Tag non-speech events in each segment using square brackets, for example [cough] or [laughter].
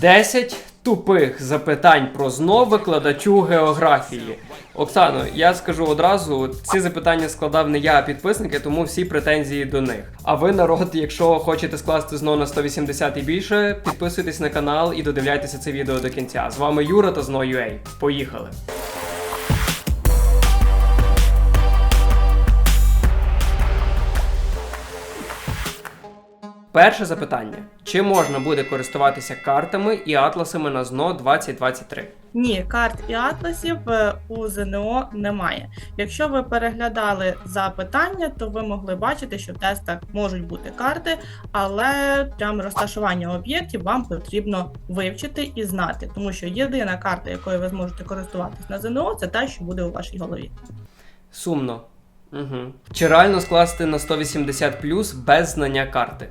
10 тупих запитань про ЗНО викладачу географії. Оксано, я скажу одразу, ці запитання складав не я, а підписники, тому всі претензії до них. А ви, народ, якщо хочете скласти ЗНО на 180 і більше, підписуйтесь на канал і додивляйтеся це відео до кінця. З вами Юра та ЗНО.UA. Поїхали! Перше запитання: чи можна буде користуватися картами і атласами на ЗНО 2023? Ні, карт і атласів е, у ЗНО немає. Якщо ви переглядали запитання, то ви могли бачити, що в тестах можуть бути карти, але прям розташування об'єктів вам потрібно вивчити і знати, тому що єдина карта, якою ви зможете користуватись на ЗНО, це та, що буде у вашій голові. Сумно. Угу. Чи реально скласти на 180 без знання карти?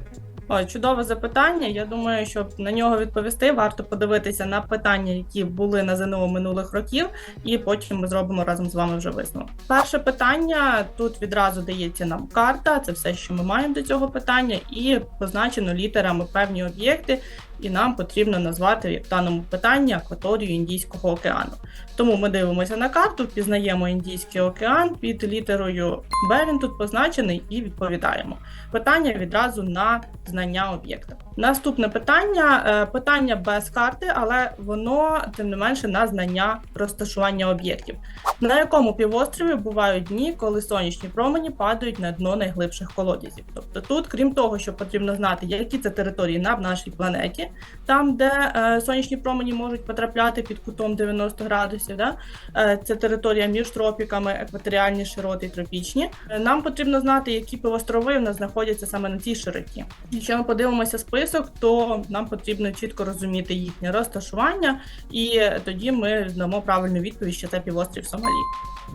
О, чудове запитання. Я думаю, щоб на нього відповісти, варто подивитися на питання, які були на ЗНО минулих років, і потім ми зробимо разом з вами вже висновок. Перше питання тут відразу дається нам карта, це все, що ми маємо до цього питання, і позначено літерами певні об'єкти, і нам потрібно назвати як в даному питанні акваторію Індійського океану. Тому ми дивимося на карту, впізнаємо Індійський океан під літерою Б. Він тут позначений і відповідаємо. Питання відразу на знання об'єкта. Наступне питання е, питання без карти, але воно тим не менше на знання розташування об'єктів. На якому півострові бувають дні, коли сонячні промені падають на дно найглибших колодязів? Тобто, тут, крім того, що потрібно знати, які це території на нашій планеті, там, де е, сонячні промені можуть потрапляти під кутом 90 градусів, да? е, це територія між тропіками, екваторіальні широти тропічні. Е, Нам потрібно знати, які півострови в нас знаходяться саме на цій широті. Якщо ми подивимося список, то нам потрібно чітко розуміти їхнє розташування, і тоді ми дамо правильну відповідь, що це півострів Сомалі.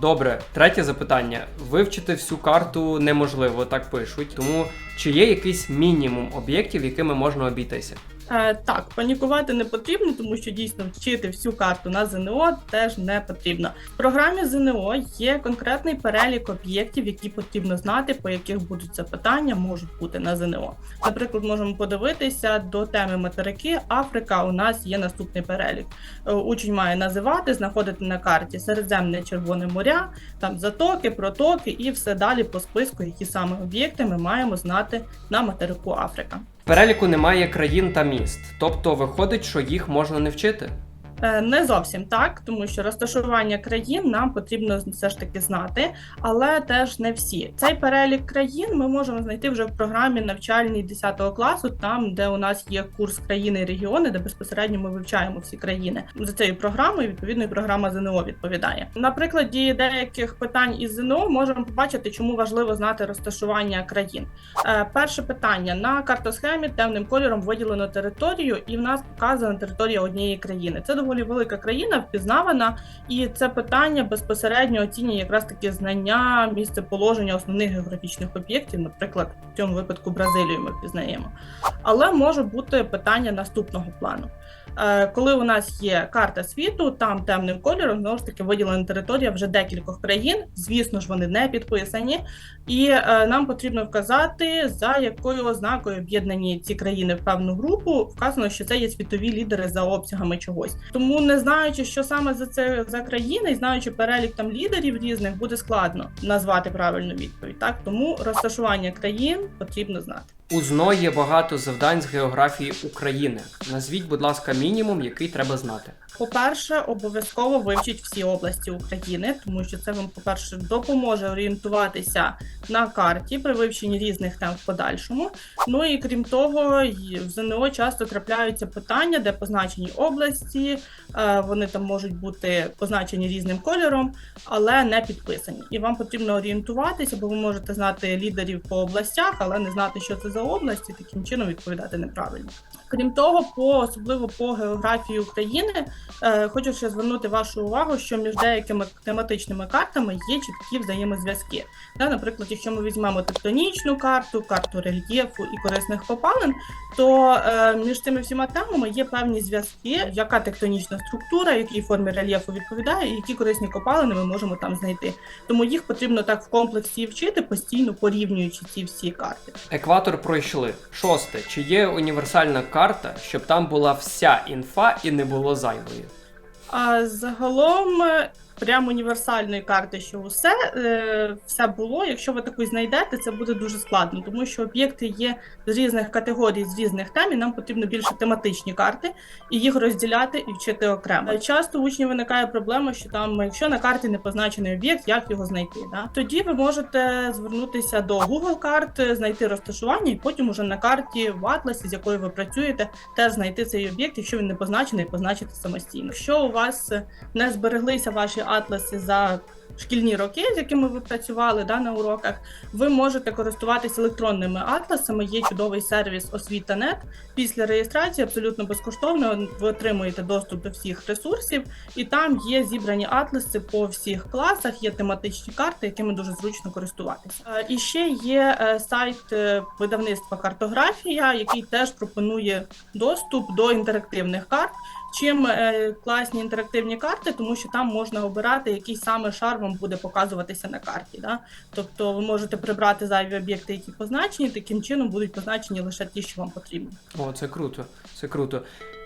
Добре, третє запитання. Вивчити всю карту неможливо, так пишуть. Тому чи є якийсь мінімум об'єктів, якими можна обійтися? Е, так, панікувати не потрібно, тому що дійсно вчити всю карту на ЗНО теж не потрібно. В програмі ЗНО є конкретний перелік об'єктів, які потрібно знати, по яких будуть запитання, можуть бути на ЗНО. Наприклад, можемо подивитися до теми материки Африка. У нас є наступний перелік. Е, Учень має називати, знаходити на карті Середземне Червоне моря, там затоки, протоки і все далі по списку, які саме об'єкти ми маємо знати на материку Африка. Переліку немає країн та міст, тобто виходить, що їх можна не вчити. Е, Не зовсім так, тому що розташування країн нам потрібно все ж таки знати, але теж не всі. Цей перелік країн ми можемо знайти вже в програмі навчальній 10 класу, там де у нас є курс країни і регіони, де безпосередньо ми вивчаємо всі країни. За цією програмою відповідно і програма ЗНО відповідає. На прикладі деяких питань із ЗНО можемо побачити, чому важливо знати розташування країн. Е, Перше питання на картосхемі темним кольором виділено територію, і в нас показана територія однієї країни. Це доволі велика країна, впізнавана, і це питання безпосередньо оцінює якраз таки знання місцеположення основних географічних об'єктів, наприклад, в цьому випадку Бразилію ми впізнаємо. Але може бути питання наступного плану. Е, Коли у нас є карта світу, там темним кольором знову ж таки виділена територія вже декількох країн. Звісно ж, вони не підписані, і е, нам потрібно вказати, за якою ознакою об'єднані ці країни в певну групу. Вказано, що це є світові лідери за обсягами чогось. Тому, не знаючи, що саме за це за країни, і знаючи перелік там лідерів різних, буде складно назвати правильну відповідь. Так тому розташування країн потрібно знати. У ЗНО є багато завдань з географії України. Назвіть, будь ласка, мінімум, який треба знати. По-перше, обов'язково вивчіть всі області України, тому що це вам, по-перше, допоможе орієнтуватися на карті при вивченні різних тем в подальшому. Ну і крім того, в ЗНО часто трапляються питання, де позначені області, е, вони там можуть бути позначені різним кольором, але не підписані. І вам потрібно орієнтуватися, бо ви можете знати лідерів по областях, але не знати, що це за області, таким чином відповідати неправильно. Крім того, по особливо по географії України, е, хочу ще звернути вашу увагу, що між деякими тематичними картами є чіткі взаємозв'язки. Та, наприклад, якщо ми візьмемо тектонічну карту, карту рельєфу і корисних копалин, то е, між цими всіма темами є певні зв'язки, яка тектонічна структура, якій формі рельєфу відповідає, і які корисні копалини ми можемо там знайти. Тому їх потрібно так в комплексі вчити, постійно порівнюючи ці всі карти. Екватор пройшли. Шосте. Чи є універсальна карта? щоб там була вся інфа і не було зайвої? А загалом е, прям універсальної карти, що усе е, все було. Якщо ви таку знайдете, це буде дуже складно, тому що об'єкти є з різних категорій, з різних тем, і нам потрібно більше тематичні карти і їх розділяти і вчити окремо. Е, Часто у учнів виникає проблема, що там, якщо на карті не позначений об'єкт, як його знайти? Да? Тоді ви можете звернутися до Google карт, знайти розташування, і потім уже на карті в атласі, з якою ви працюєте, теж знайти цей об'єкт, якщо він не позначений, позначити самостійно. Якщо у вас не збереглися ваші атласи за шкільні роки, з якими ви працювали да, на уроках, ви можете користуватися електронними атласами. Є чудовий сервіс Освіта.нет. Після реєстрації абсолютно безкоштовно ви отримуєте доступ до всіх ресурсів, і там є зібрані атласи по всіх класах, є тематичні карти, якими дуже зручно користуватися. Е, І ще є е, сайт е, видавництва картографія, який теж пропонує доступ до інтерактивних карт. Чим е, класні інтерактивні карти, тому що там можна обирати, який саме шар вам буде показуватися на карті. Да? Тобто ви можете прибрати зайві об'єкти, які позначені, таким чином будуть позначені лише ті, що вам потрібно. О, це круто, це круто.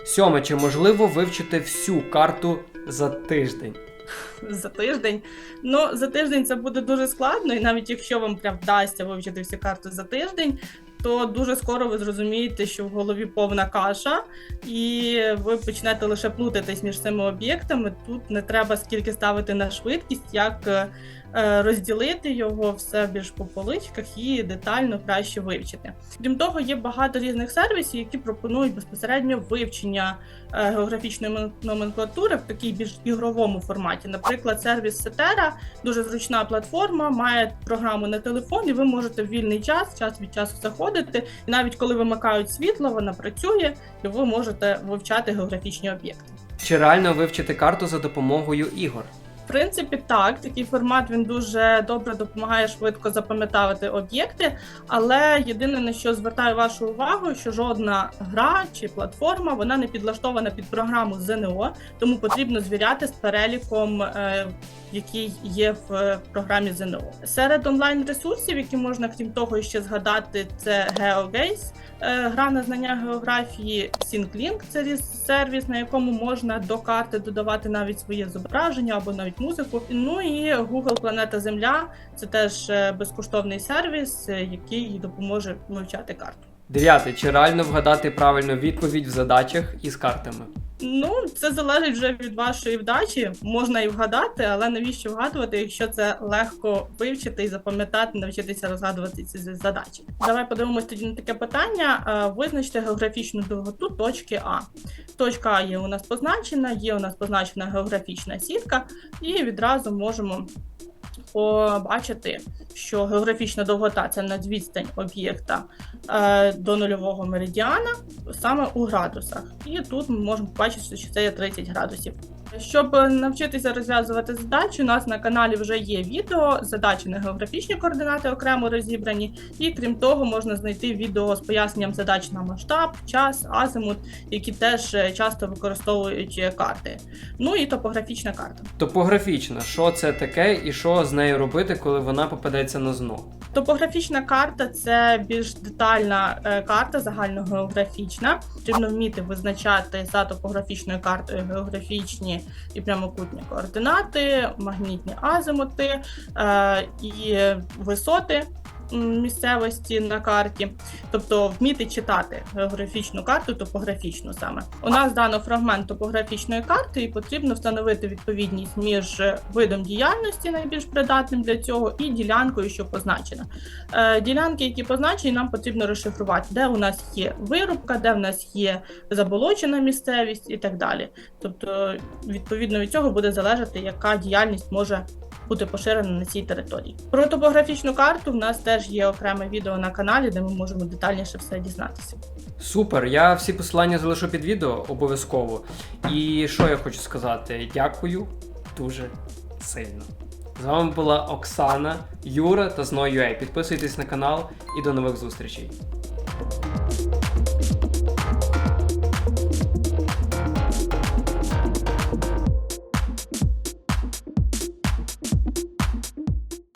Сьоме, чи можливо вивчити всю карту за тиждень? [laughs] За тиждень. Ну, за тиждень це буде дуже складно, і навіть якщо вам прям вдасться вивчити всі карти за тиждень, то дуже скоро ви зрозумієте, що в голові повна каша, і ви почнете лише плутатись між цими об'єктами. Тут не треба скільки ставити на швидкість, як е, розділити його все більш по поличках і детально краще вивчити. Крім того, є багато різних сервісів, які пропонують безпосередньо вивчення е, географічної номенклатури в такій більш ігровому форматі. Наприклад, сервіс Сетера дуже зручна платформа, має програму на телефон, і ви можете в вільний час, час від часу заходити. І навіть коли вимикають світло, вона працює, і ви можете вивчати географічні об'єкти. Чи реально вивчити карту за допомогою ігор? Принципі, так, такий формат він дуже добре допомагає швидко запам'ятати об'єкти. Але єдине на що звертаю вашу увагу, що жодна гра чи платформа вона не підлаштована під програму ЗНО, тому потрібно звіряти з переліком, е, який є в е, програмі ЗНО. Серед онлайн ресурсів, які можна крім того ще згадати, це GeoGaze, е, гра на знання географії SyncLink, це сервіс, на якому можна до карти додавати навіть своє зображення або навіть музику. Ну і Google Планета Земля це теж е, безкоштовний сервіс, який допоможе вивчати карту. Дев'яте, чи реально вгадати правильну відповідь в задачах із картами? Ну, це залежить вже від вашої вдачі. Можна і вгадати, але навіщо вгадувати, якщо це легко вивчити і запам'ятати, навчитися розгадувати ці задачі. Давай подивимось тоді на таке питання. Е, Визначте географічну довготу точки А. Точка А є у нас позначена, є у нас позначена географічна сітка, і відразу можемо побачити, що географічна довгота це надвідстань об'єкта е, до нульового меридіана саме у градусах. І тут ми можемо побачити, що це є 30 градусів. Щоб навчитися розв'язувати задачі, у нас на каналі вже є відео, задачі на географічні координати окремо розібрані, і крім того, можна знайти відео з поясненням задач на масштаб, час, азимут, які теж е, часто використовують е, карти. Ну і топографічна карта. Топографічна, що це таке і що з нею робити, коли вона попадеться на зно? Топографічна карта це більш детальна е, карта, загальногеографічна. Потрібно вміти визначати за топографічною картою географічні і прямокутні координати, магнітні азимути е, і висоти. Місцевості на карті, тобто вміти читати географічну карту, топографічну саме. У нас дано фрагмент топографічної карти, і потрібно встановити відповідність між видом діяльності, найбільш придатним для цього, і ділянкою, що позначена. Е, ділянки, які позначені, нам потрібно розшифрувати, де у нас є вирубка, де в нас є заболочена місцевість і так далі. Тобто, відповідно від цього буде залежати, яка діяльність може бути поширена на цій території. Про топографічну карту в нас теж є окреме відео на каналі, де ми можемо детальніше все дізнатися. Супер, я всі посилання залишу під відео обов'язково. І що я хочу сказати? Дякую дуже сильно. З вами була Оксана, Юра та Зно.ua. Підписуйтесь на канал і до нових зустрічей.